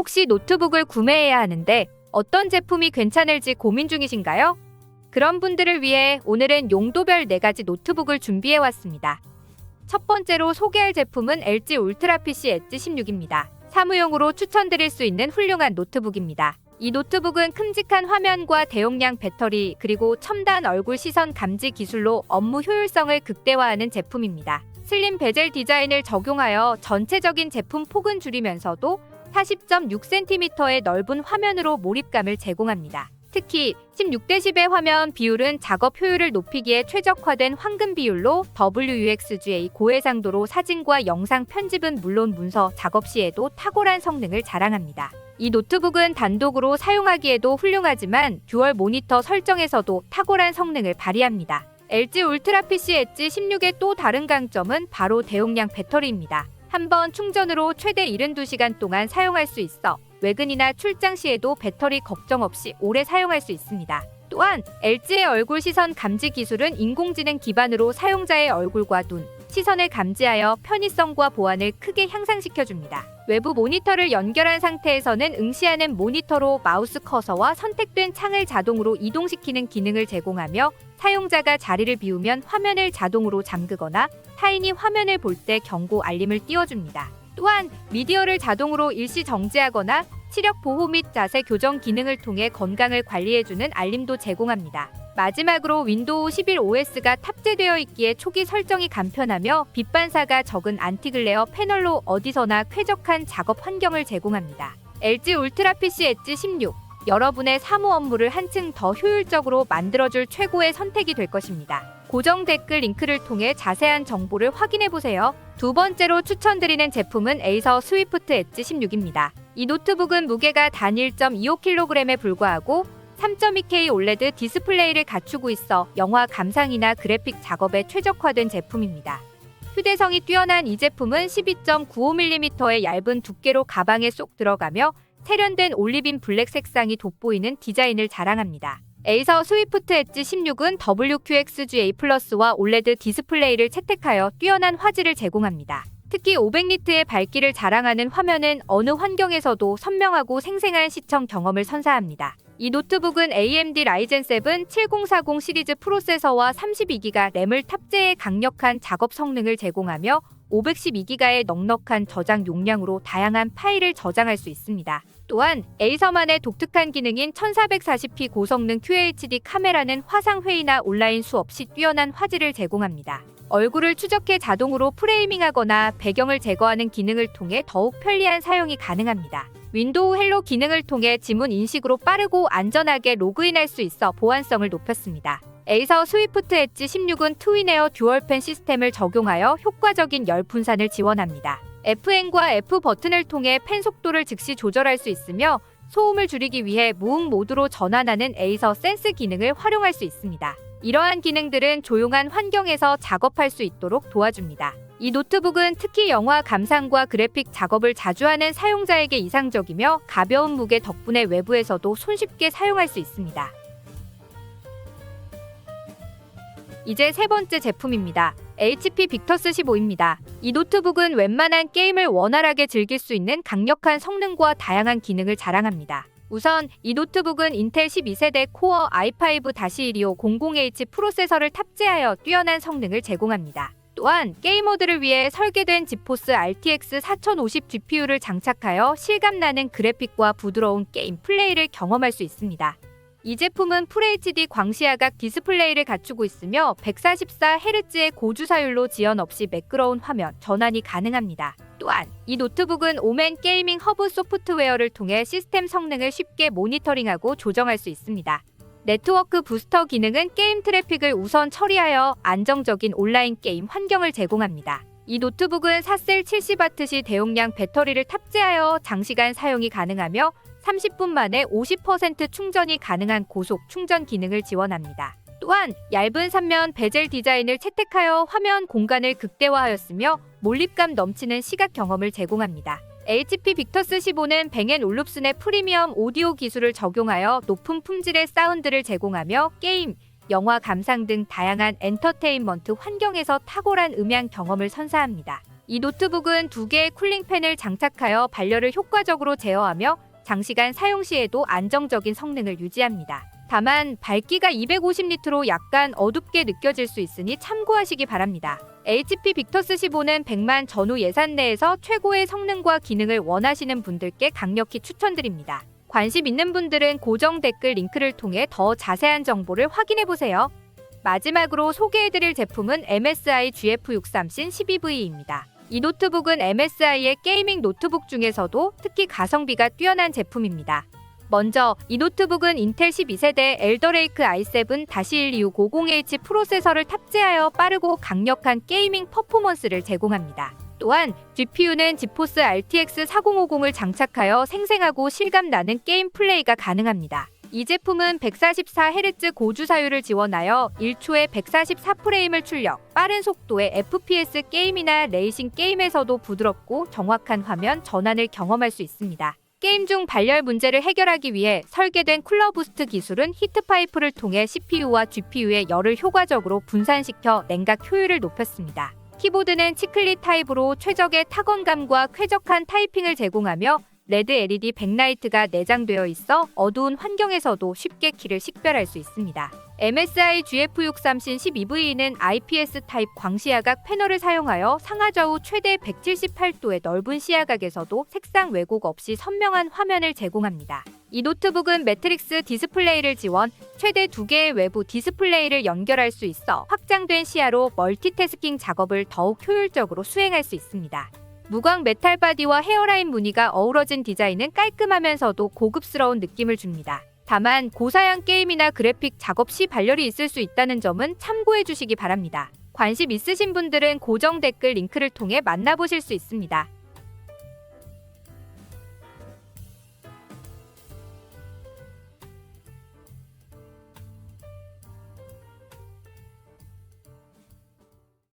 혹시 노트북을 구매해야 하는데 어떤 제품이 괜찮을지 고민 중이신가요? 그런 분들을 위해 오늘은 용도별 4가지 노트북을 준비해 왔습니다. 첫 번째로 소개할 제품은 LG 울트라 PC 엣지 16입니다. 사무용으로 추천드릴 수 있는 훌륭한 노트북입니다. 이 노트북은 큼직한 화면과 대용량 배터리 그리고 첨단 얼굴 시선 감지 기술로 업무 효율성을 극대화하는 제품입니다. 슬림 베젤 디자인을 적용하여 전체적인 제품 폭은 줄이면서도 40.6cm의 넓은 화면으로 몰입감을 제공합니다. 특히 16대 10의 화면 비율은 작업 효율을 높이기에 최적화된 황금 비율로 WUXGA 고해상도로 사진과 영상 편집은 물론 문서 작업 시에도 탁월한 성능을 자랑합니다. 이 노트북은 단독으로 사용하기에도 훌륭하지만 듀얼 모니터 설정에서도 탁월한 성능을 발휘합니다. LG 울트라 PC 엣지 16의 또 다른 강점은 바로 대용량 배터리입니다. 한 번 충전으로 최대 72시간 동안 사용할 수 있어 외근이나 출장 시에도 배터리 걱정 없이 오래 사용할 수 있습니다. 또한 LG의 얼굴 시선 감지 기술은 인공지능 기반으로 사용자의 얼굴과 눈, 시선을 감지하여 편의성과 보안을 크게 향상시켜줍니다. 외부 모니터를 연결한 상태에서는 응시하는 모니터로 마우스 커서와 선택된 창을 자동으로 이동시키는 기능을 제공하며 사용자가 자리를 비우면 화면을 자동으로 잠그거나 타인이 화면을 볼 때 경고 알림을 띄워줍니다. 또한 미디어를 자동으로 일시 정지하거나 시력 보호 및 자세 교정 기능을 통해 건강을 관리해주는 알림도 제공합니다. 마지막으로 윈도우 11 OS가 탑재되어 있기에 초기 설정이 간편하며 빛 반사가 적은 안티글레어 패널로 어디서나 쾌적한 작업 환경을 제공합니다. LG 울트라 PC 엣지 16 여러분의 사무 업무를 한층 더 효율적으로 만들어줄 최고의 선택이 될 것입니다. 고정 댓글 링크를 통해 자세한 정보를 확인해 보세요. 두 번째로 추천드리는 제품은 에이서 스위프트 엣지 16입니다. 이 노트북은 무게가 단 1.25kg에 불과하고 3.2K 올레드 디스플레이를 갖추고 있어 영화 감상이나 그래픽 작업에 최적화된 제품입니다. 휴대성이 뛰어난 이 제품은 12.95mm의 얇은 두께로 가방에 쏙 들어가며 세련된 올리빈 블랙 색상이 돋보이는 디자인을 자랑합니다. 에이서 스위프트 엣지 16은 WQXGA 플러스와 올레드 디스플레이를 채택하여 뛰어난 화질을 제공합니다. 특히 500니트의 밝기를 자랑하는 화면은 어느 환경에서도 선명하고 생생한 시청 경험을 선사합니다. 이 노트북은 AMD 라이젠 7 7040 시리즈 프로세서와 32기가 램을 탑재해 강력한 작업 성능을 제공하며 512기가의 넉넉한 저장 용량으로 다양한 파일을 저장할 수 있습니다. 또한 에이서만의 독특한 기능인 1440p 고성능 QHD 카메라는 화상 회의나 온라인 시 뛰어난 화질을 제공합니다. 얼굴을 추적해 자동으로 프레이밍하거나 배경을 제거하는 기능을 통해 더욱 편리한 사용이 가능합니다. 윈도우 헬로 기능을 통해 지문 인식으로 빠르고 안전하게 로그인할 수 있어 보안성을 높였습니다. 에이서 스위프트 엣지 16은 트윈에어 듀얼팬 시스템을 적용하여 효과적인 열 분산을 지원합니다. Fn과 F 버튼을 통해 펜 속도를 즉시 조절할 수 있으며 소음을 줄이기 위해 무음 모드로 전환하는 에이서 센스 기능을 활용할 수 있습니다. 이러한 기능들은 조용한 환경에서 작업할 수 있도록 도와줍니다. 이 노트북은 특히 영화 감상과 그래픽 작업을 자주 하는 사용자에게 이상적이며 가벼운 무게 덕분에 외부에서도 손쉽게 사용할 수 있습니다. 이제 세 번째 제품입니다. HP 빅터스 15입니다. 이 노트북은 웬만한 게임을 원활하게 즐길 수 있는 강력한 성능과 다양한 기능을 자랑합니다. 우선 이 노트북은 인텔 12세대 코어 i5-125 00H 프로세서를 탑재하여 뛰어난 성능을 제공합니다. 또한 모드를 위해 설계된 지포스 RTX 4050 GPU를 장착하여 실감나는 그래픽과 부드러운 게임 플레이를 경험할 수 있습니다. 이 제품은 FHD 광시야각 디스플레이를 갖추고 있으며 144Hz의 고주사율로 지연 없이 매끄러운 화면 전환이 가능합니다. 또한 이 노트북은 오멘 게이밍 허브 소프트웨어를 통해 시스템 성능을 쉽게 모니터링하고 조정할 수 있습니다. 네트워크 부스터 기능은 게임 트래픽을 우선 처리하여 안정적인 온라인 게임 환경을 제공합니다. 이 노트북은 4셀 70W 시 대용량 배터리를 탑재하여 장시간 사용이 가능하며 30분 만에 50% 충전이 가능한 고속 충전 기능을 지원합니다. 또한 얇은 삼면 베젤 디자인을 채택하여 화면 공간을 극대화하였으며 몰입감 넘치는 시각 경험을 제공합니다. HP 빅터스 15는 뱅앤 올룹슨의 프리미엄 오디오 기술을 적용하여 높은 품질의 사운드를 제공하며 게임, 영화 감상 등 다양한 엔터테인먼트 환경에서 탁월한 음향 경험을 선사합니다. 이 노트북은 두 개의 쿨링팬을 장착하여 발열을 효과적으로 제어하며 장시간 사용 시에도 안정적인 성능을 유지합니다. 다만 밝기가 250니트로 약간 어둡게 느껴질 수 있으니 참고하시기 바랍니다. HP 빅터스 15는 100만 전후 예산 내에서 최고의 성능과 기능을 원하시는 분들께 강력히 추천드립니다. 관심 있는 분들은 고정 댓글 링크를 통해 더 자세한 정보를 확인해 보세요. 마지막으로 소개해드릴 제품은 MSI GF63C 12V입니다. 이 노트북은 MSI의 게이밍 노트북 중에서도 특히 가성비가 뛰어난 제품입니다. 먼저 이 노트북은 인텔 12세대 엘더레이크 i7-12650H 프로세서를 탑재하여 빠르고 강력한 게이밍 퍼포먼스를 제공합니다. 또한 GPU는 지포스 RTX 4050을 장착하여 생생하고 실감나는 게임 플레이가 가능합니다. 이 제품은 144Hz 고주사율을 지원하여 1초에 144프레임을 출력, 빠른 속도의 FPS 게임이나 레이싱 게임에서도 부드럽고 정확한 화면 전환을 경험할 수 있습니다. 게임 중 발열 문제를 해결하기 위해 설계된 쿨러 부스트 기술은 히트 파이프를 통해 CPU와 GPU의 열을 효과적으로 분산시켜 냉각 효율을 높였습니다. 키보드는 치클릿 타입으로 최적의 타건감과 쾌적한 타이핑을 제공하며 레드 LED 백라이트가 내장되어 있어 어두운 환경에서도 쉽게 키를 식별할 수 있습니다. MSI GF63C 12V는 IPS 타입 광시야각 패널을 사용하여 상하좌우 최대 178도의 넓은 시야각에서도 색상 왜곡 없이 선명한 화면을 제공합니다. 이 노트북은 매트릭스 디스플레이를 지원, 최대 두 개의 외부 디스플레이를 연결할 수 있어 확장된 시야로 멀티태스킹 작업을 더욱 효율적으로 수행할 수 있습니다. 무광 메탈 바디와 헤어라인 무늬가 어우러진 디자인은 깔끔하면서도 고급스러운 느낌을 줍니다. 다만 고사양 게임이나 그래픽 작업 시 발열이 있을 수 있다는 점은 참고해 주시기 바랍니다. 관심 있으신 분들은 고정 댓글 링크를 통해 만나보실 수 있습니다.